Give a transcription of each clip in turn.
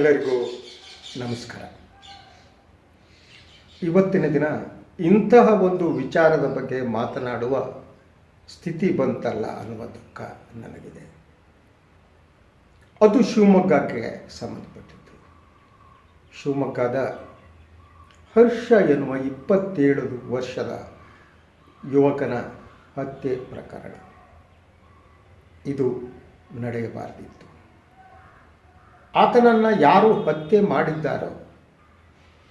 ಎಲ್ಲರಿಗೂ ನಮಸ್ಕಾರ. ಇವತ್ತಿನ ದಿನ ಇಂತಹ ಒಂದು ವಿಚಾರದ ಬಗ್ಗೆ ಮಾತನಾಡುವ ಸ್ಥಿತಿ ಬಂತಲ್ಲ ಅನ್ನುವ ದುಃಖ ನನಗಿದೆ. ಅದು ಶಿವಮೊಗ್ಗಕ್ಕೆ ಸಂಬಂಧಪಟ್ಟಿತ್ತು. ಶಿವಮೊಗ್ಗದ ಹರ್ಷ ಎನ್ನುವ ಇಪ್ಪತ್ತೇಳು ವರ್ಷದ ಯುವಕನ ಹತ್ಯೆ ಪ್ರಕರಣ. ಇದು ನಡೆಯಬಾರದಿತ್ತು. ಆತನನ್ನು ಯಾರು ಹತ್ಯೆ ಮಾಡಿದ್ದಾರೋ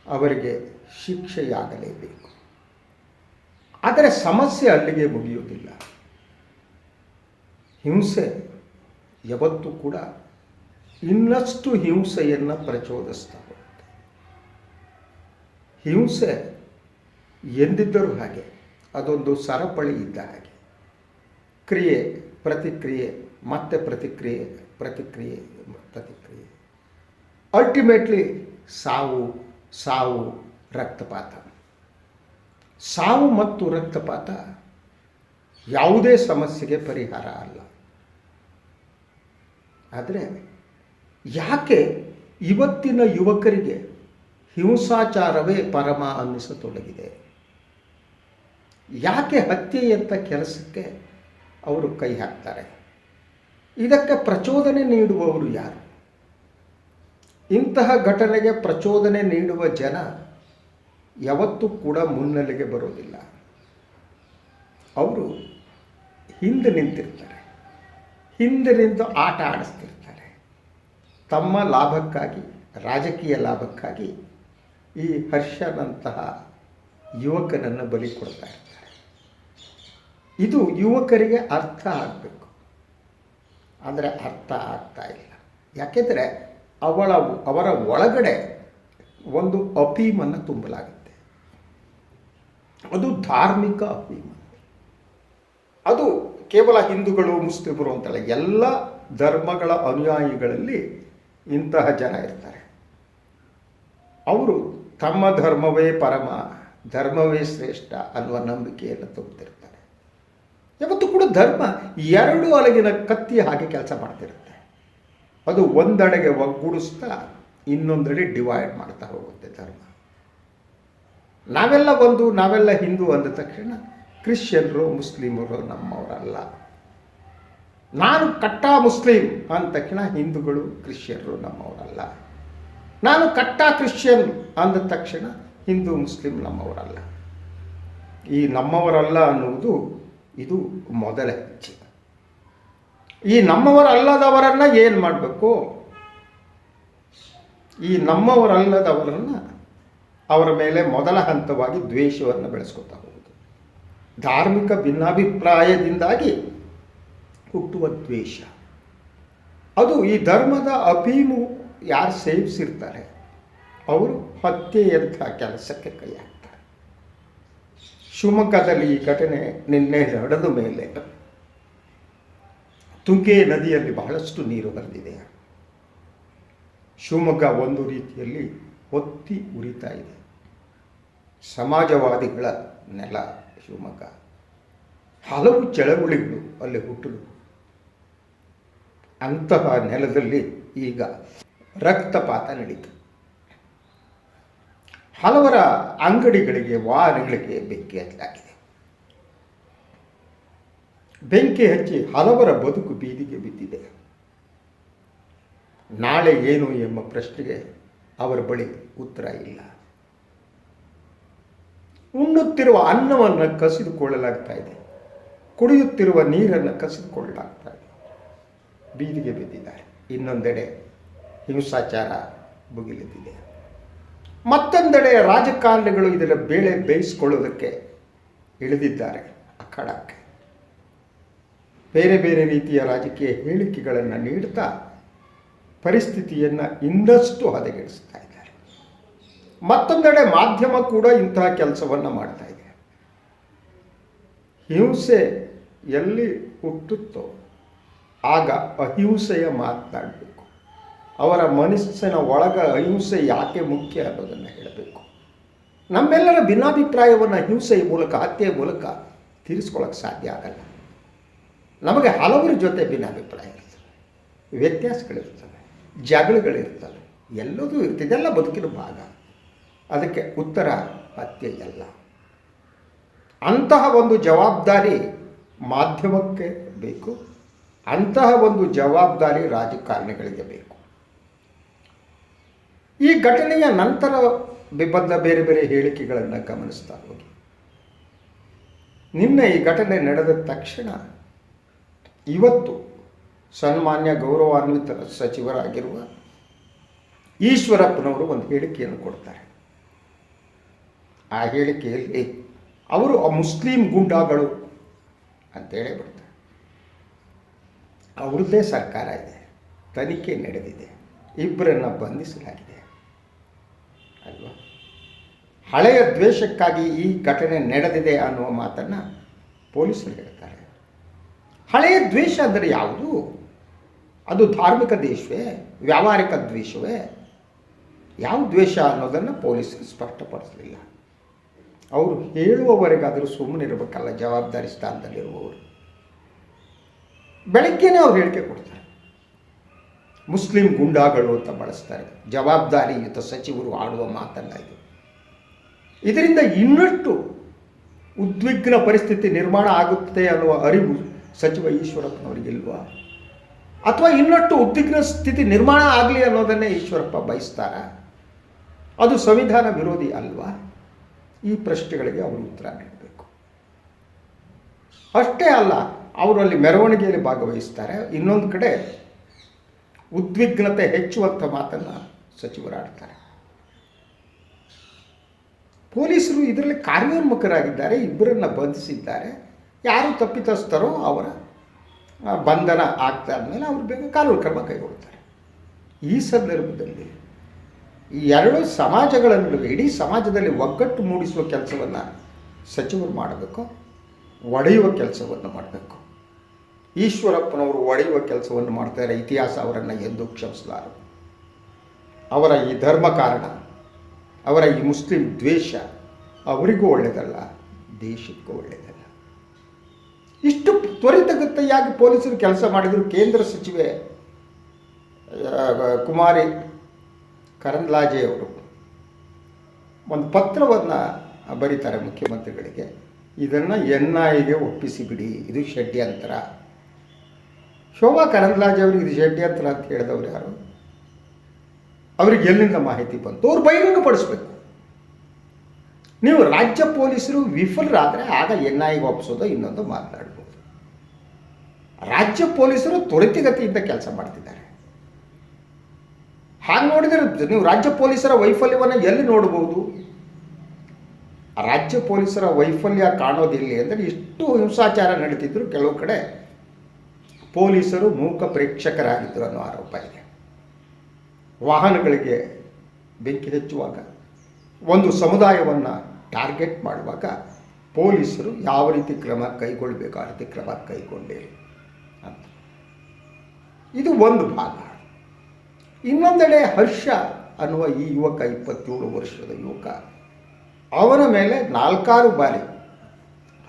ಅವರಿಗೆ ಶಿಕ್ಷೆಯಾಗಲೇಬೇಕು. ಆದರೆ ಸಮಸ್ಯೆ ಅಲ್ಲಿಗೆ ಮುಗಿಯುವುದಿಲ್ಲ. ಹಿಂಸೆ ಯಾವತ್ತೂ ಕೂಡ ಇನ್ನಷ್ಟು ಹಿಂಸೆಯನ್ನು ಪ್ರಚೋದಿಸ್ತಾ ಹೋಗುತ್ತೆ. ಹಿಂಸೆ ಎಂದಿದ್ದರೂ ಹಾಗೆ, ಅದೊಂದು ಸರಪಳಿ ಇದ್ದ ಹಾಗೆ. ಕ್ರಿಯೆ, ಪ್ರತಿಕ್ರಿಯೆ, ಮತ್ತೆ ಪ್ರತಿಕ್ರಿಯೆ ಪ್ರತಿಕ್ರಿಯೆ ಪ್ರತಿಕ್ರಿಯೆ. ಅಲ್ಟಿಮೇಟ್ಲಿ ಸಾವು ಸಾವು, ರಕ್ತಪಾತ. ಸಾವು ಮತ್ತು ರಕ್ತಪಾತ ಯಾವುದೇ ಸಮಸ್ಯೆಗೆ ಪರಿಹಾರ ಅಲ್ಲ. ಆದರೆ ಯಾಕೆ ಇವತ್ತಿನ ಯುವಕರಿಗೆ ಹಿಂಸಾಚಾರವೇ ಪರಮ ಅನ್ನಿಸತೊಡಗಿದೆ? ಯಾಕೆ ಹತ್ಯೆಯಂಥ ಕೆಲಸಕ್ಕೆ ಅವರು ಕೈ ಹಾಕ್ತಾರೆ? ಇದಕ್ಕೆ ಪ್ರಚೋದನೆ ನೀಡುವವರು ಯಾರು? ಇಂತಹ ಘಟನೆಗೆ ಪ್ರಚೋದನೆ ನೀಡುವ ಜನ ಯಾವತ್ತೂ ಕೂಡ ಮುನ್ನೆಲೆಗೆ ಬರೋದಿಲ್ಲ. ಅವರು ಹಿಂದೆ ನಿಂತಿರ್ತಾರೆ. ಹಿಂದೆ ನಿಂತು ಆಟ ಆಡಿಸ್ತಿರ್ತಾರೆ. ತಮ್ಮ ಲಾಭಕ್ಕಾಗಿ, ರಾಜಕೀಯ ಲಾಭಕ್ಕಾಗಿ ಈ ಹರ್ಷನಂತಹ ಯುವಕನನ್ನು ಬಲಿ ಕೊಡ್ತಾ ಇರ್ತಾರೆ. ಇದು ಯುವಕರಿಗೆ ಅರ್ಥ ಆಗಬೇಕು. ಆದರೆ ಅರ್ಥ ಆಗ್ತಾ ಇಲ್ಲ. ಯಾಕೆಂದರೆ ಅವಳ, ಅವರ ಒಳಗಡೆ ಒಂದು ಅಫೀಮನ್ನು ತುಂಬಲಾಗುತ್ತೆ. ಅದು ಧಾರ್ಮಿಕ ಅಫೀಮ ಅದು ಕೇವಲ ಹಿಂದೂಗಳು, ಮುಸ್ಲಿಮರು ಅಂತಲ್ಲ, ಎಲ್ಲ ಧರ್ಮಗಳ ಅನುಯಾಯಿಗಳಲ್ಲಿ ಇಂತಹ ಜನ ಇರ್ತಾರೆ. ಅವರು ತಮ್ಮ ಧರ್ಮವೇ ಪರಮ, ಧರ್ಮವೇ ಶ್ರೇಷ್ಠ ಅನ್ನುವ ನಂಬಿಕೆಯನ್ನು ತುಂಬುತ್ತಿರ್ತಾರೆ ಯಾವತ್ತೂ ಕೂಡ ಧರ್ಮ ಎರಡು ಅಲಗಿನ ಕತ್ತಿ ಹಾಗೆ ಕೆಲಸ ಮಾಡ್ತಿರುತ್ತೆ. ಅದು ಒಂದೆಡೆಗೆ ಒಗ್ಗೂಡಿಸ್ತಾ ಇನ್ನೊಂದೆಡೆ ಡಿವೈಡ್ ಮಾಡ್ತಾ ಹೋಗುತ್ತೆ ಧರ್ಮ. ನಾವೆಲ್ಲ ಒಂದು ನಾವೆಲ್ಲ ಹಿಂದೂ ಅಂದ ತಕ್ಷಣ ಕ್ರಿಶ್ಚಿಯನ್ರು, ಮುಸ್ಲಿಮರು ನಮ್ಮವರಲ್ಲ. ನಾನು ಕಟ್ಟಾ ಮುಸ್ಲಿಂ ಅಂದ ತಕ್ಷಣ ಹಿಂದೂಗಳು, ಕ್ರಿಶ್ಚಿಯನ್ರು ನಮ್ಮವರಲ್ಲ. ನಾನು ಕಟ್ಟಾ ಕ್ರಿಶ್ಚಿಯನ್ ಅಂದ ತಕ್ಷಣ ಹಿಂದೂ, ಮುಸ್ಲಿಂ ನಮ್ಮವರಲ್ಲ. ಈ ನಮ್ಮವರಲ್ಲ ಅನ್ನುವುದು ಇದು ಮೊದಲ ಹೆಜ್ಜೆ. ಈ ನಮ್ಮವರಲ್ಲದವರನ್ನು ಏನು ಮಾಡಬೇಕು? ಈ ನಮ್ಮವರಲ್ಲದವರನ್ನು ಅವರ ಮೇಲೆ ಮೊದಲ ಹಂತವಾಗಿ ದ್ವೇಷವನ್ನು ಬೆಳೆಸ್ಕೊತಾ ಹೋಗುವುದು ಧಾರ್ಮಿಕ ಭಿನ್ನಾಭಿಪ್ರಾಯದಿಂದಾಗಿ ಹುಟ್ಟುವ ದ್ವೇಷ. ಅದು ಈ ಧರ್ಮದ ಅಫೀಮು ಯಾರು ಸೇವಿಸಿರ್ತಾರೆ, ಅವರು ಹತ್ಯೆಯಂಥ ಕೆಲಸಕ್ಕೆ ಕೈ ಹಾಕ್ತಾರೆ ಶಿವಮೊಗ್ಗದಲ್ಲಿ ಈ ಘಟನೆ ನಿನ್ನೆ ನಡೆದ ಮೇಲೆ. ತುಂಗೆ ನದಿಯಲ್ಲಿ ಬಹಳಷ್ಟು ನೀರು ಬರೆದಿದೆ ಶಿವಮೊಗ್ಗ ಒಂದು ರೀತಿಯಲ್ಲಿ ಹೊತ್ತಿ ಉರಿತಾ ಇದೆ. ಸಮಾಜವಾದಿಗಳ ನೆಲ ಶಿವಮೊಗ್ಗ. ಹಲವು ಚಳವಳಿಗಳು ಅಲ್ಲಿ ಹುಟ್ಟಲು. ಅಂತಹ ನೆಲದಲ್ಲಿ ಈಗ ರಕ್ತಪಾತ ನಡೀತು. ಹಲವರ ಅಂಗಡಿಗಳಿಗೆ, ವಾಹನಗಳಿಗೆ ಬೆಂಕಿ ಹಚ್ಚಲಾಗಿದೆ ಬೆಂಕಿ ಹಚ್ಚಿ ಹಲವರ ಬದುಕು ಬೀದಿಗೆ ಬಿದ್ದಿದೆ. ನಾಳೆ ಏನು ಎಂಬ ಪ್ರಶ್ನೆಗೆ ಅವರ ಬಳಿ ಉತ್ತರ ಇಲ್ಲ. ಉಣ್ಣುತ್ತಿರುವ ಅನ್ನವನ್ನು ಕಸಿದುಕೊಳ್ಳಲಾಗ್ತಾ ಇದೆ. ಕುಡಿಯುತ್ತಿರುವ ನೀರನ್ನು ಕಸಿದುಕೊಳ್ಳಲಾಗ್ತಾ ಇದೆ. ಬೀದಿಗೆ ಬಿದ್ದಿದ್ದಾರೆ. ಇನ್ನೊಂದೆಡೆ ಹಿಂಸಾಚಾರ ಭುಗಿಲೆದ್ದಿದೆ. ಮತ್ತೊಂದೆಡೆ ರಾಜಕಾರಣಿಗಳು ಇದರ ಬೇಳೆ ಬೇಯಿಸಿಕೊಳ್ಳೋದಕ್ಕೆ ಇಳಿದಿದ್ದಾರೆ ಅಖಾಡಕ್ಕೆ. ಬೇರೆ ಬೇರೆ ರೀತಿಯ ರಾಜಕೀಯ ಹೇಳಿಕೆಗಳನ್ನು ನೀಡ್ತಾ ಪರಿಸ್ಥಿತಿಯನ್ನು ಇನ್ನಷ್ಟು ಹದಗೆಡಿಸ್ತಾ ಇದ್ದಾರೆ. ಮತ್ತೊಂದೆಡೆ ಮಾಧ್ಯಮ ಕೂಡ ಇಂತಹ ಕೆಲಸವನ್ನು ಮಾಡ್ತಾ ಇದೆ. ಹಿಂಸೆ ಎಲ್ಲಿ ಹುಟ್ಟುತ್ತೋ ಆಗ ಅಹಿಂಸೆಯ ಮಾತನಾಡಬೇಕು ಅವರ ಮನಸ್ಸಿನ ಒಳಗ ಅಹಿಂಸೆ ಯಾಕೆ ಮುಖ್ಯ ಅನ್ನೋದನ್ನು ಹೇಳಬೇಕು. ನಮ್ಮೆಲ್ಲರ ಭಿನ್ನಾಭಿಪ್ರಾಯವನ್ನು ಹಿಂಸೆಯ ಮೂಲಕ ಹತ್ಯೆಯ ಮೂಲಕ ತೀರಿಸ್ಕೊಳ್ಳೋಕ್ಕೆ ಸಾಧ್ಯ ಆಗಲ್ಲ. ನಮಗೆ ಹಲವರ ಜೊತೆ ಭಿನ್ನಾಭಿಪ್ರಾಯ ಇರ್ತವೆ ವ್ಯತ್ಯಾಸಗಳಿರ್ತವೆ. ಜಗಳಗಳಿರ್ತವೆ. ಎಲ್ಲದೂ ಇರ್ತದೆ ಇದೆಲ್ಲ ಬದುಕಿನ ಭಾಗ. ಅದಕ್ಕೆ ಉತ್ತರ ಎಲ್ಲ. ಅಂತಹ ಒಂದು ಜವಾಬ್ದಾರಿ ಮಾಧ್ಯಮಕ್ಕೆ ಬೇಕು. ಅಂತಹ ಒಂದು ಜವಾಬ್ದಾರಿ ರಾಜಕಾರಣಿಗಳಿಗೆ ಬೇಕು. ಈ ಘಟನೆಯ ನಂತರ ಬಂದ ಬೇರೆ ಬೇರೆ ಹೇಳಿಕೆಗಳನ್ನು ಗಮನಿಸ್ತಾ ಹೋಗಿ. ನಿನ್ನೆ ಈ ಘಟನೆ ನಡೆದ ತಕ್ಷಣ ಇವತ್ತು ಸನ್ಮಾನ್ಯ ಗೌರವಾನ್ವಿತ ಸಚಿವರಾಗಿರುವ ಈಶ್ವರಪ್ಪನವರು ಒಂದು ಹೇಳಿಕೆಯನ್ನು ಕೊಡ್ತಾರೆ. ಆ ಹೇಳಿಕೆಯಲ್ಲಿ ಅವರು ಆ ಮುಸ್ಲಿಂ ಗುಂಡಾಗಳು ಅಂತೇಳಿ ಬಿಡ್ತಾರೆ ಅವ್ರದ್ದೇ ಸರ್ಕಾರ ಇದೆ, ತನಿಖೆ ನಡೆದಿದೆ ಇಬ್ಬರನ್ನು ಬಂಧಿಸಲಾಗಿದೆ. ಅಲ್ವಾ? ಹಳೆಯ ದ್ವೇಷಕ್ಕಾಗಿ ಈ ಘಟನೆ ನಡೆದಿದೆ ಅನ್ನುವ ಮಾತನ್ನು ಪೊಲೀಸರು ಹೇಳ್ತಾರೆ. ಹಳೆಯ ದ್ವೇಷ ಅಂದರೆ ಯಾವುದು? ಅದು ಧಾರ್ಮಿಕ ದ್ವೇಷವೇ ವ್ಯಾವಹಾರಿಕ ದ್ವೇಷವೇ? ಯಾವ ದ್ವೇಷ ಅನ್ನೋದನ್ನು ಪೊಲೀಸರು ಸ್ಪಷ್ಟಪಡಿಸಲಿಲ್ಲ. ಅವರು ಹೇಳುವವರೆಗಾದರೂ ಸುಮ್ಮನೆ ಇರಬೇಕಲ್ಲ, ಜವಾಬ್ದಾರಿ ಸ್ಥಾನದಲ್ಲಿರುವವರು. ಬೆಳಗ್ಗೆನೇ ಅವ್ರು ಹೇಳಿಕೆ ಕೊಡ್ತಾರೆ. ಮುಸ್ಲಿಂ ಗುಂಡಾಗಳು ಅಂತ ಬಳಸ್ತಾರೆ. ಜವಾಬ್ದಾರಿಯುತ ಸಚಿವರು ಆಡುವ ಮಾತಲ್ಲ ಇದು. ಇದರಿಂದ ಇನ್ನಷ್ಟು ಉದ್ವಿಗ್ನ ಪರಿಸ್ಥಿತಿ ನಿರ್ಮಾಣ ಆಗುತ್ತೆ ಅನ್ನುವ ಅರಿವು ಸಚಿವ ಈಶ್ವರಪ್ಪನವರಿಗಿಲ್ವಾ? ಅಥವಾ ಇನ್ನಷ್ಟು ಉದ್ವಿಗ್ನ ಸ್ಥಿತಿ ನಿರ್ಮಾಣ ಆಗಲಿ ಅನ್ನೋದನ್ನೇ ಈಶ್ವರಪ್ಪ ಬಯಸ್ತಾರ? ಅದು ಸಂವಿಧಾನ ವಿರೋಧಿ ಅಲ್ವಾ? ಈ ಪ್ರಶ್ನೆಗಳಿಗೆ ಅವರು ಉತ್ತರ ನೀಡಬೇಕು. ಅಷ್ಟೇ ಅಲ್ಲ, ಅವರು ಅಲ್ಲಿ ಮೆರವಣಿಗೆಯಲ್ಲಿ ಭಾಗವಹಿಸ್ತಾರೆ. ಇನ್ನೊಂದು ಕಡೆ ಉದ್ವಿಗ್ನತೆ ಹೆಚ್ಚುವಂಥ ಮಾತನ್ನು ಸಚಿವರಾಡ್ತಾರೆ. ಪೊಲೀಸರು ಇದರಲ್ಲಿ ಕಾರ್ಯೋನ್ಮುಖರಾಗಿದ್ದಾರೆ, ಇಬ್ಬರನ್ನು ಬಂಧಿಸಿದ್ದಾರೆ. ಯಾರು ತಪ್ಪಿತಸ್ಥರೋ ಅವರ ಬಂಧನ ಆಗ್ತಾ ಅವ್ರು ಬೇಗ ಕಾನೂನು ಕ್ರಮ ಕೈಗೊಳ್ತಾರೆ. ಈ ಸಂದರ್ಭದಲ್ಲಿ ಈ ಎರಡು ಸಮಾಜಗಳ ನಡುವೆ, ಇಡೀ ಸಮಾಜದಲ್ಲಿ ಒಗ್ಗಟ್ಟು ಮೂಡಿಸುವ ಕೆಲಸವನ್ನು ಸಚಿವರು ಮಾಡಬೇಕು, ಒಡೆಯುವ ಕೆಲಸವನ್ನು ಮಾಡಬೇಕು. ಈಶ್ವರಪ್ಪನವರು ಒಡೆಯುವ ಕೆಲಸವನ್ನು ಮಾಡ್ತಾರೆ, ಇತಿಹಾಸ ಅವರನ್ನು ಎಂದು ಕ್ಷಮಿಸಲಾರು. ಅವರ ಈ ಧರ್ಮ ಕಾರಣ, ಅವರ ಈ ಮುಸ್ಲಿಂ ದ್ವೇಷ ಅವರಿಗೂ ಒಳ್ಳೆಯದಲ್ಲ ದೇಶಕ್ಕೂ ಒಳ್ಳೆಯದಲ್ಲ ತ್ವರಿತಗತಿಯಾಗಿ ಪೊಲೀಸರು ಕೆಲಸ ಮಾಡಿದರು. ಕೇಂದ್ರ ಸಚಿವೆ ಕುಮಾರಿ ಕರಂದ್ಲಾಜೆ ಅವರು ಒಂದು ಪತ್ರವನ್ನು ಬರೀತಾರೆ ಮುಖ್ಯಮಂತ್ರಿಗಳಿಗೆ. ಇದನ್ನು ಎನ್ ಐಗೆ ಒಪ್ಪಿಸಿ ಬಿಡಿ ಇದು ಷಡ್ಯಂತರ. ಶೋಭಾ ಕರಂದ್ಲಾಜೆ ಅವರಿಗೆ ಇದು ಷಡ್ಯಂತರ ಅಂತ ಹೇಳಿದವರು ಯಾರು? ಅವರಿಗೆ ಎಲ್ಲಿಂದ ಮಾಹಿತಿ ಬಂತು? ಅವ್ರು ಬಹಿರಂಗಪಡಿಸ್ಬೇಕು. ನೀವು ರಾಜ್ಯ ಪೊಲೀಸರು ವಿಫಲರಾದರೆ ಆಗ ಎನ್ ಐಗೆ ಒಪ್ಪಿಸೋದು ಇನ್ನೊಂದು ಮಾತನಾಡ್ಬೋದು ರಾಜ್ಯ ಪೊಲೀಸರು ತ್ವರಿತಗತಿಯಿಂದ ಕೆಲಸ ಮಾಡ್ತಿದ್ದಾರೆ. ಹಾಗೆ ನೋಡಿದರೆ ನೀವು ರಾಜ್ಯ ಪೊಲೀಸರ ವೈಫಲ್ಯವನ್ನು ಎಲ್ಲಿ ನೋಡ್ಬೋದು? ರಾಜ್ಯ ಪೊಲೀಸರ ವೈಫಲ್ಯ ಕಾಣೋದಿಲ್ಲ ಅಂದರೆ ಇಷ್ಟು ಹಿಂಸಾಚಾರ ನಡೀತಿದ್ರು ಕೆಲವು ಕಡೆ ಪೊಲೀಸರು ಮೂಕ ಪ್ರೇಕ್ಷಕರಾಗಿದ್ದರು ಅನ್ನೋ ಆರೋಪ ಇದೆ. ವಾಹನಗಳಿಗೆ ಬೆಂಕಿ ಹಚ್ಚುವಾಗ, ಒಂದು ಸಮುದಾಯವನ್ನು ಟಾರ್ಗೆಟ್ ಮಾಡುವಾಗ ಪೊಲೀಸರು ಯಾವ ರೀತಿ ಕ್ರಮ ಕೈಗೊಳ್ಳಬೇಕು ಆ ರೀತಿ ಕ್ರಮ ಕೈಗೊಂಡೇ ಅಂತ. ಇದು ಒಂದು ಭಾಗ. ಇನ್ನೊಂದೆಡೆ ಹರ್ಷ ಅನ್ನುವ ಈ ಯುವಕ ಇಪ್ಪತ್ತೇಳು ವರ್ಷದ ಯುವಕ, ಅವನ ಮೇಲೆ ನಾಲ್ಕಾರು ಬಾರಿ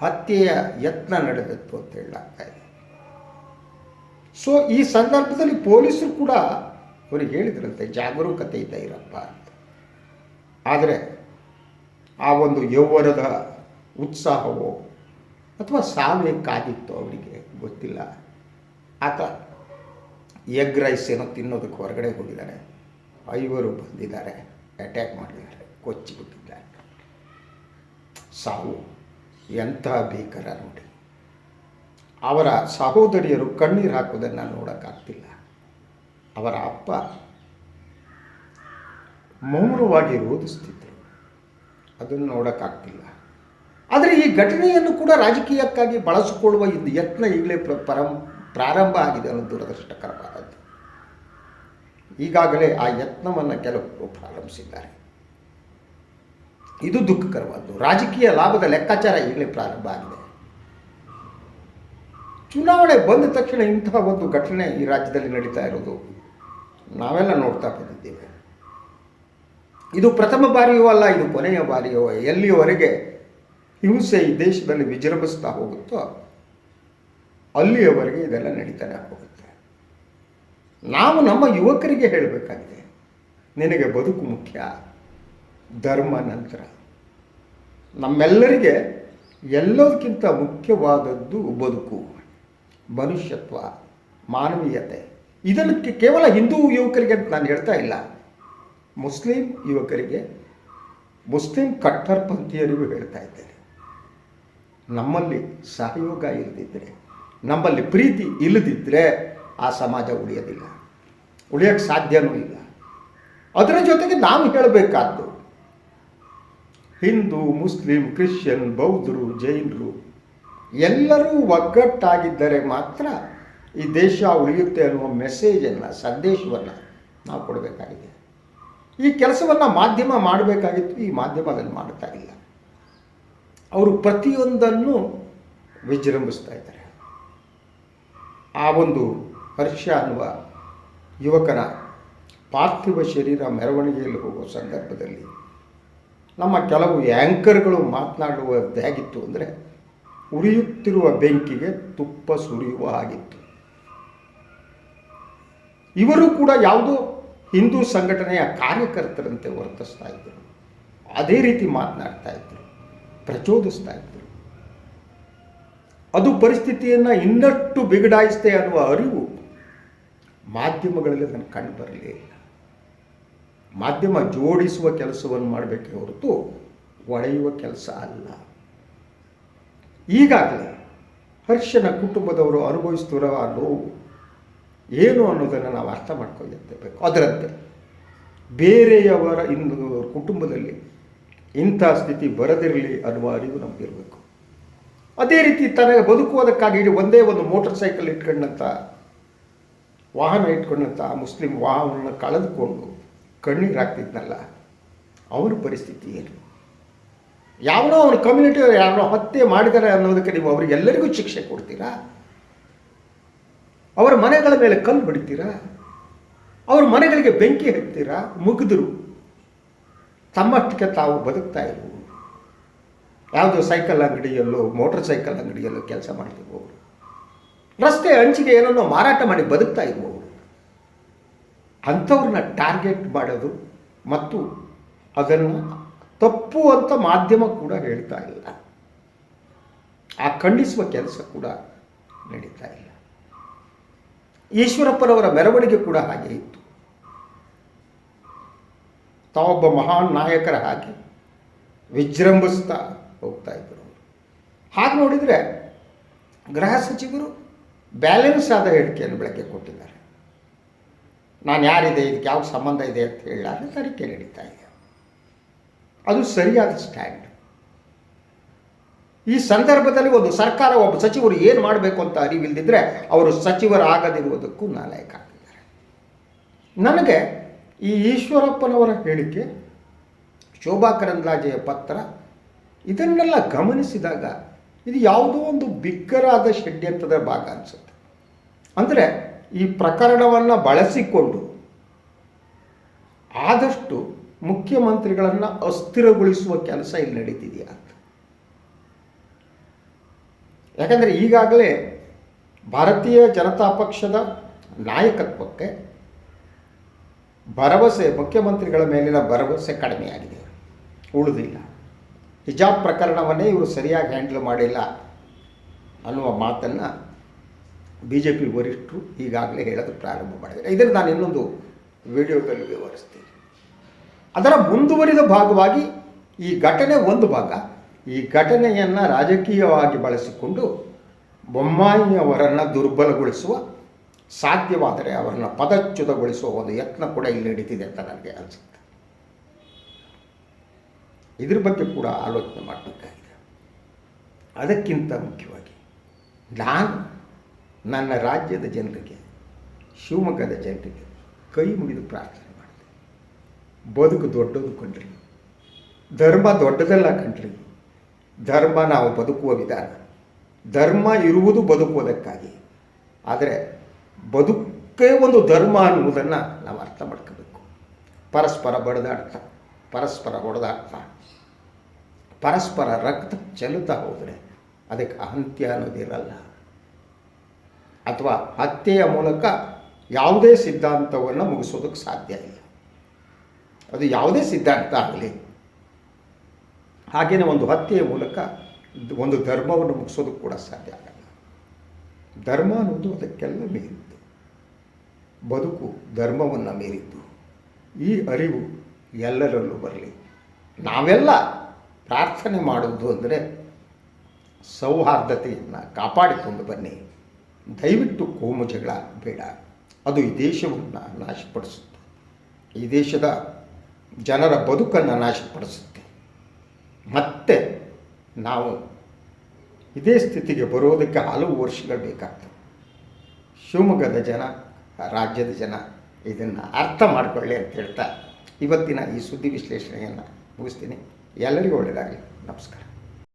ಹತ್ಯೆಯ ಯತ್ನ ನಡೆದಿತ್ತು ಅಂತ ಹೇಳಲಾಗ್ತಾ ಇದೆ. ಸೊ ಈ ಸಂದರ್ಭದಲ್ಲಿ ಪೊಲೀಸರು ಕೂಡ ಅವರಿಗೆ ಹೇಳಿದ್ರಂತೆ ಇದ್ದ ಇರಪ್ಪ ಅಂತ. ಆದರೆ ಆ ಒಂದು ಯೌವನದ ಉತ್ಸಾಹವೋ ಅಥವಾ ಸಾವೇ ಕಾದಿತ್ತು ಅವರಿಗೆ ಗೊತ್ತಿಲ್ಲ. ಆತ ಎಗ್ ರೈಸ್ ಏನೋ ತಿನ್ನೋದಕ್ಕೆ ಹೊರಗಡೆ ಹೋಗಿದ್ದಾರೆ. ಐವರು ಬಂದಿದ್ದಾರೆ. ಅಟ್ಯಾಕ್ ಮಾಡಿದ್ದಾರೆ. ಕೊಚ್ಚಿಬಿಟ್ಟಿದ್ದಾರೆ. ಸಾವು ಎಂಥ ಭೀಕರ ನೋಡಿ. ಅವರ ಸಹೋದರಿಯರು ಕಣ್ಣೀರು ಹಾಕೋದನ್ನು ನೋಡೋಕ್ಕಾಗ್ತಿಲ್ಲ. ಅವರ ಅಪ್ಪ ಮೌನವಾಗಿ ರೋಧಿಸ್ತಿದ್ದರು ಅದನ್ನು ನೋಡೋಕ್ಕಾಗ್ತಿಲ್ಲ. ಆದರೆ ಈ ಘಟನೆಯನ್ನು ಕೂಡ ರಾಜಕೀಯಕ್ಕಾಗಿ ಬಳಸಿಕೊಳ್ಳುವ ಇದು ಯತ್ನ ಈಗಲೇ ಪ್ರ ಪ್ರಾರಂಭ ಆಗಿದೆ ಅನ್ನೋದು ದುರದೃಷ್ಟಕರವಾದದ್ದು ಈಗಾಗಲೇ ಆ ಯತ್ನವನ್ನು ಕೆಲವರು ಪ್ರಾರಂಭಿಸಿದ್ದಾರೆ. ಇದು ದುಃಖಕರವಾದ್ದು. ರಾಜಕೀಯ ಲಾಭದ ಲೆಕ್ಕಾಚಾರ ಈಗಲೇ ಪ್ರಾರಂಭ ಆಗಿದೆ. ಚುನಾವಣೆ ಬಂದ ತಕ್ಷಣ ಇಂತಹ ಒಂದು ಘಟನೆ ಈ ರಾಜ್ಯದಲ್ಲಿ ನಡೀತಾ ಇರೋದು ನಾವೆಲ್ಲ ನೋಡ್ತಾ ಬಂದಿದ್ದೇವೆ. ಇದು ಪ್ರಥಮ ಬಾರಿಯೂ ಅಲ್ಲ, ಇದು ಕೊನೆಯ ಬಾರಿಯೋ ಎಲ್ಲಿಯವರೆಗೆ ಹಿಂಸೆ ಈ ದೇಶದಲ್ಲಿ ವಿಜೃಂಭಿಸ್ತಾ ಹೋಗುತ್ತೋ ಅಲ್ಲಿಯವರೆಗೆ ಇದೆಲ್ಲ ನಡೀತಾನೆ ಹೋಗುತ್ತೆ. ನಾವು ನಮ್ಮ ಯುವಕರಿಗೆ ಹೇಳಬೇಕಾಗಿದೆ, ನಿನಗೆ ಬದುಕು ಮುಖ್ಯ, ಧರ್ಮ ನಂತರ. ನಮ್ಮೆಲ್ಲರಿಗೆ ಎಲ್ಲದಕ್ಕಿಂತ ಮುಖ್ಯವಾದದ್ದು ಬದುಕು, ಮನುಷ್ಯತ್ವ, ಮಾನವೀಯತೆ. ಇದಕ್ಕೆ ಕೇವಲ ಹಿಂದೂ ಯುವಕರಿಗೆ ಅಂತ ನಾನು ಹೇಳ್ತಾ ಇಲ್ಲ. ಮುಸ್ಲಿಂ ಯುವಕರಿಗೆ, ಮುಸ್ಲಿಂ ಕಟ್ಟರ್ಪಂಥೀಯರಿಗೂ ಹೇಳ್ತಾ ಇದ್ದೇನೆ. ನಮ್ಮಲ್ಲಿ ಸಹಯೋಗ ಇಲ್ಲದಿದ್ದರೆ ನಮ್ಮಲ್ಲಿ ಪ್ರೀತಿ ಇಲ್ಲದಿದ್ದರೆ ಆ ಸಮಾಜ ಉಳಿಯೋದಿಲ್ಲ. ಉಳಿಯೋಕ್ಕೆ ಸಾಧ್ಯವೂ ಇಲ್ಲ. ಅದರ ಜೊತೆಗೆ ನಾವು ಹೇಳಬೇಕಾದ್ದು, ಹಿಂದೂ, ಮುಸ್ಲಿಂ, ಕ್ರಿಶ್ಚಿಯನ್, ಬೌದ್ಧರು, ಜೈನರು ಎಲ್ಲರೂ ಒಗ್ಗಟ್ಟಾಗಿದ್ದರೆ ಮಾತ್ರ ಈ ದೇಶ ಉಳಿಯುತ್ತೆ ಅನ್ನುವ ಮೆಸೇಜನ್ನು ಸಂದೇಶವನ್ನು ನಾವು ಕೊಡಬೇಕಾಗಿದೆ. ಈ ಕೆಲಸವನ್ನು ಮಾಧ್ಯಮ ಮಾಡಬೇಕಾಗಿತ್ತು, ಈ ಮಾಧ್ಯಮದಲ್ಲಿ ಮಾಡ್ತಾ ಇಲ್ಲ. ಅವರು ಪ್ರತಿಯೊಂದನ್ನು ವಿಜೃಂಭಿಸ್ತಾ ಇದ್ದಾರೆ. ಆ ಒಂದು ಹರ್ಷ ಅನ್ನುವ ಯುವಕನ ಪಾರ್ಥಿವ ಶರೀರ ಮೆರವಣಿಗೆಯಲ್ಲಿ ಹೋಗುವ ಸಂದರ್ಭದಲ್ಲಿ ನಮ್ಮ ಕೆಲವು ಆ್ಯಂಕರ್ಗಳು ಮಾತನಾಡುವುದು ಹೇಗಿತ್ತು ಅಂದರೆ ಉರಿಯುತ್ತಿರುವ ಬೆಂಕಿಗೆ ತುಪ್ಪ ಸುರಿಯುವ ಆಗಿತ್ತು ಇವರು ಕೂಡ ಯಾವುದೋ ಹಿಂದೂ ಸಂಘಟನೆಯ ಕಾರ್ಯಕರ್ತರಂತೆ ವರ್ತಿಸ್ತಾ ಇದ್ದರು. ಅದೇ ರೀತಿ ಮಾತನಾಡ್ತಾ ಇದ್ದರು, ಪ್ರಚೋದಿಸ್ತಾ ಇದ್ದರು. ಅದು ಪರಿಸ್ಥಿತಿಯನ್ನು ಇನ್ನಷ್ಟು ಬಿಗಡಾಯಿಸ್ತೆ ಅನ್ನುವ ಅರಿವು ಮಾಧ್ಯಮಗಳಲ್ಲಿ ಅದನ್ನು ಕಂಡು ಬರಲೇ ಇಲ್ಲ. ಮಾಧ್ಯಮ ಜೋಡಿಸುವ ಕೆಲಸವನ್ನು ಮಾಡಬೇಕೇ ಹೊರತು ಒಡೆಯುವ ಕೆಲಸ ಅಲ್ಲ. ಈಗಾಗಲೇ ಹರ್ಷನ ಕುಟುಂಬದವರು ಅನುಭವಿಸುತ್ತಿರುವ ಆ ನೋವು ಏನು ಅನ್ನೋದನ್ನು ನಾವು ಅರ್ಥ ಮಾಡ್ಕೊಳ್ಳಬೇಕು ಅದರಂತೆ ಬೇರೆಯವರ ಇಂದು ಕುಟುಂಬದಲ್ಲಿ ಇಂಥ ಸ್ಥಿತಿ ಬರದಿರಲಿ ಅನ್ನುವ ಅರಿವು ನಮಗಿರಬೇಕು ಅದೇ ರೀತಿ ತನಗೆ ಬದುಕುವುದಕ್ಕಾಗಿ ಇಡೀ ಒಂದೇ ಒಂದು ಮೋಟರ್ ಸೈಕಲ್ ಇಟ್ಕೊಂಡಂಥ ವಾಹನ ಇಟ್ಕೊಂಡಂಥ ಆ ಮುಸ್ಲಿಂ ವಾಹನವನ್ನು ಕಳೆದುಕೊಂಡು ಕಣ್ಣೀರು ಹಾಕ್ತಿದ್ನಲ್ಲ ಅವನ ಪರಿಸ್ಥಿತಿ ಏನು? ಯಾವನೋ ಅವನ ಕಮ್ಯುನಿಟಿ ಯಾವನೋ ಹತ್ಯೆ ಮಾಡಿದ್ದಾರೆ ಅನ್ನೋದಕ್ಕೆ ನೀವು ಅವರಿಗೆಲ್ಲರಿಗೂ ಶಿಕ್ಷೆ ಕೊಡ್ತೀರಾ? ಅವರ ಮನೆಗಳ ಮೇಲೆ ಕಲ್ಲು ಬಿಡ್ತೀರಾ? ಅವ್ರ ಮನೆಗಳಿಗೆ ಬೆಂಕಿ ಹತ್ತೀರಾ ಮುಗಿದ್ರು. ತಮ್ಮಷ್ಟಕ್ಕೆ ತಾವು ಬದುಕ್ತಾ ಇರು ಯಾವುದೋ ಸೈಕಲ್ ಅಂಗಡಿಯಲ್ಲೂ ಮೋಟರ್ ಸೈಕಲ್ ಅಂಗಡಿಯಲ್ಲೋ ಕೆಲಸ ಮಾಡ್ತಿರುವವರು ರಸ್ತೆ ಅಂಚಿಗೆ ಏನನ್ನೋ ಮಾರಾಟ ಮಾಡಿ ಬದುಕ್ತಾ ಇರುವವರು ಅಂಥವ್ರನ್ನ ಟಾರ್ಗೆಟ್ ಮಾಡೋದು ಮತ್ತು ಅದನ್ನು ತಪ್ಪು ಅಂತ ಮಾಧ್ಯಮ ಕೂಡ ಹೇಳ್ತಾ ಇಲ್ಲ. ಆ ಖಂಡಿಸುವ ಕೆಲಸ ಕೂಡ ನಡೀತಾ ಇಲ್ಲ. ಈಶ್ವರಪ್ಪನವರ ಮೆರವಣಿಗೆ ಕೂಡ ಹಾಗೆ ಇತ್ತು. ತಾವೊಬ್ಬ ಮಹಾನ್ ನಾಯಕರ ಹಾಗೆ ವಿಜೃಂಭಿಸ್ತಾ ಹೋಗ್ತಾ ಇದ್ದರು ಹಾಗೆ ನೋಡಿದರೆ ಗೃಹ ಸಚಿವರು ಬ್ಯಾಲೆನ್ಸ್ ಆದ ಹೇಳಿಕೆಯನ್ನು ಬೆಳಗ್ಗೆ ಕೊಟ್ಟಿದ್ದಾರೆ. ನಾನು ಯಾರಿದೆ, ಇದಕ್ಕೆ ಯಾವ ಸಂಬಂಧ ಇದೆ ಅಂತ ಹೇಳಲಾರೆ ತನಿಖೆ ನಡೀತಾ ಇದೆ. ಅದು ಸರಿಯಾದ ಸ್ಟ್ಯಾಂಡ್ ಈ ಸಂದರ್ಭದಲ್ಲಿ ಒಂದು ಸರ್ಕಾರ, ಒಬ್ಬ ಸಚಿವರು ಏನು ಮಾಡಬೇಕು ಅಂತ ಅರಿವಿಲ್ಲದಿದ್ದರೆ ಅವರು ಸಚಿವರಾಗದಿರುವುದಕ್ಕೂ ನಾಲಾಯಕ ಆಗಿದ್ದಾರೆ ನನಗೆ ಈ ಈಶ್ವರಪ್ಪನವರ ಹೇಳಿಕೆ, ಶೋಭಾ ಕರಂದ್ಲಾಜೆಯ ಪತ್ರ ಇದನ್ನೆಲ್ಲ ಗಮನಿಸಿದಾಗ ಇದು ಯಾವುದೋ ಒಂದು ಬಿಗ್ಗರಾದ ಷಡ್ಯಂತ್ರದ ಭಾಗ ಅನಿಸುತ್ತೆ. ಅಂದರೆ ಈ ಪ್ರಕರಣವನ್ನು ಬಳಸಿಕೊಂಡು ಆದಷ್ಟು ಮುಖ್ಯಮಂತ್ರಿಗಳನ್ನು ಅಸ್ಥಿರಗೊಳಿಸುವ ಕೆಲಸ ಇಲ್ಲಿ ನಡೀತಿದೆಯಾ ಅಂತ. ಯಾಕಂದರೆ ಈಗಾಗಲೇ ಭಾರತೀಯ ಜನತಾ ಪಕ್ಷದ ನಾಯಕತ್ವಕ್ಕೆ ಭರವಸೆ, ಮುಖ್ಯಮಂತ್ರಿಗಳ ಮೇಲಿನ ಭರವಸೆ ಕಡಿಮೆಯಾಗಿದೆ. ಉಳಿದಿಲ್ಲ. ಹಿಜಾಬ್ ಪ್ರಕರಣವನ್ನೇ ಇವರು ಸರಿಯಾಗಿ ಹ್ಯಾಂಡಲ್ ಮಾಡಿಲ್ಲ ಅನ್ನುವ ಮಾತನ್ನು ಬಿ ಜೆ ಪಿ ವರಿಷ್ಠರು ಈಗಾಗಲೇ ಹೇಳೋದು ಪ್ರಾರಂಭ ಮಾಡಿದ್ದಾರೆ. ಇದನ್ನು ನಾನು ಇನ್ನೊಂದು ವಿಡಿಯೋದಲ್ಲಿ ವಿವರಿಸ್ತೀನಿ. ಅದರ ಮುಂದುವರಿದ ಭಾಗವಾಗಿ ಈ ಘಟನೆ ಒಂದು ಭಾಗ. ಈ ಘಟನೆಯನ್ನು ರಾಜಕೀಯವಾಗಿ ಬಳಸಿಕೊಂಡು ಬೊಮ್ಮಾಯಿಯವರನ್ನು ದುರ್ಬಲಗೊಳಿಸುವ ಸಾಧ್ಯವಾದರೆ ಅವರನ್ನು ಪದಚ್ಯುತಗೊಳಿಸುವ ಒಂದು ಯತ್ನ ಕೂಡ ಇಲ್ಲಿ ನಡೀತಿದೆ ಅಂತ ನನಗೆ ಅನಿಸುತ್ತೆ. ಇದ್ರ ಬಗ್ಗೆ ಕೂಡ ಆಲೋಚನೆ ಮಾಡಬೇಕಾಗಿದೆ. ಅದಕ್ಕಿಂತ ಮುಖ್ಯವಾಗಿ ನಾನು ನನ್ನ ರಾಜ್ಯದ ಜನರಿಗೆ, ಶಿವಮೊಗ್ಗದ ಜನರಿಗೆ ಕೈ ಮುಗಿದು ಪ್ರಾರ್ಥನೆ ಮಾಡಿದೆ ಬದುಕು ದೊಡ್ಡದು ಕಂಡ್ರಿ. ಧರ್ಮ ದೊಡ್ಡದಲ್ಲ ಕಂಡ್ರಿ. ಧರ್ಮ ನಾವು ಬದುಕುವ ವಿಧಾನ. ಧರ್ಮ ಇರುವುದು ಬದುಕುವುದಕ್ಕಾಗಿ. ಆದರೆ ಬದುಕೇ ಒಂದು ಧರ್ಮ ಅನ್ನುವುದನ್ನು ನಾವು ಅರ್ಥ ಮಾಡ್ಕೋಬೇಕು. ಪರಸ್ಪರ ಬಡಿದಾಡ್ತಾ ಪರಸ್ಪರ ಹೊಡೆದಾಟ ಪರಸ್ಪರ ರಕ್ತ ಚೆಲ್ಲುತ್ತಾ ಹೋದರೆ ಅದಕ್ಕೆ ಅಹಂತ್ಯ ಅನ್ನೋದಿರಲ್ಲ. ಅಥವಾ ಹತ್ಯೆಯ ಮೂಲಕ ಯಾವುದೇ ಸಿದ್ಧಾಂತವನ್ನು ಮುಗಿಸೋದಕ್ಕೆ ಸಾಧ್ಯ ಇಲ್ಲ. ಅದು ಯಾವುದೇ ಸಿದ್ಧಾಂತ ಆಗಲಿ. ಹಾಗೆಯೇ ಒಂದು ಹತ್ಯೆಯ ಮೂಲಕ ಒಂದು ಧರ್ಮವನ್ನು ಮುಗಿಸೋದಕ್ಕೆ ಕೂಡ ಸಾಧ್ಯ ಆಗಲ್ಲ. ಧರ್ಮ ಅನ್ನೋದು ಅದಕ್ಕೆಲ್ಲ ಮೀರಿದ್ದು ಬದುಕು ಧರ್ಮವನ್ನು ಮೀರಿದ್ದು ಈ ಅರಿವು ಎಲ್ಲರಲ್ಲೂ ಬರಲಿ. ನಾವೆಲ್ಲ ಪ್ರಾರ್ಥನೆ ಮಾಡುವುದು ಅಂದರೆ ಸೌಹಾರ್ದತೆಯನ್ನು ಕಾಪಾಡಿಕೊಂಡು ಬನ್ನಿ. ದಯವಿಟ್ಟು ಕೋಮುಜಗಳ ಬೇಡ. ಅದು ಈ ದೇಶವನ್ನು ನಾಶಪಡಿಸುತ್ತೆ. ಈ ದೇಶದ ಜನರ ಬದುಕನ್ನು ನಾಶಪಡಿಸುತ್ತೆ. ಮತ್ತೆ ನಾವು ಇದೇ ಸ್ಥಿತಿಗೆ ಬರೋದಕ್ಕೆ ಹಲವು ವರ್ಷಗಳು ಬೇಕಾಗ್ತವೆ. ಶಿವಮೊಗ್ಗದ ಜನ, ರಾಜ್ಯದ ಜನ ಇದನ್ನು ಅರ್ಥ ಮಾಡಿಕೊಳ್ಳಿ ಅಂತ ಹೇಳ್ತಾ ಇವತ್ತಿನ ಈ ಸುದ್ದಿ ವಿಶ್ಲೇಷಣೆಯನ್ನು ಮುಗಿಸ್ತೀನಿ. ಎಲ್ಲರಿಗೂ ಒಳ್ಳೆಯದಾಗಲಿ. ನಮಸ್ಕಾರ.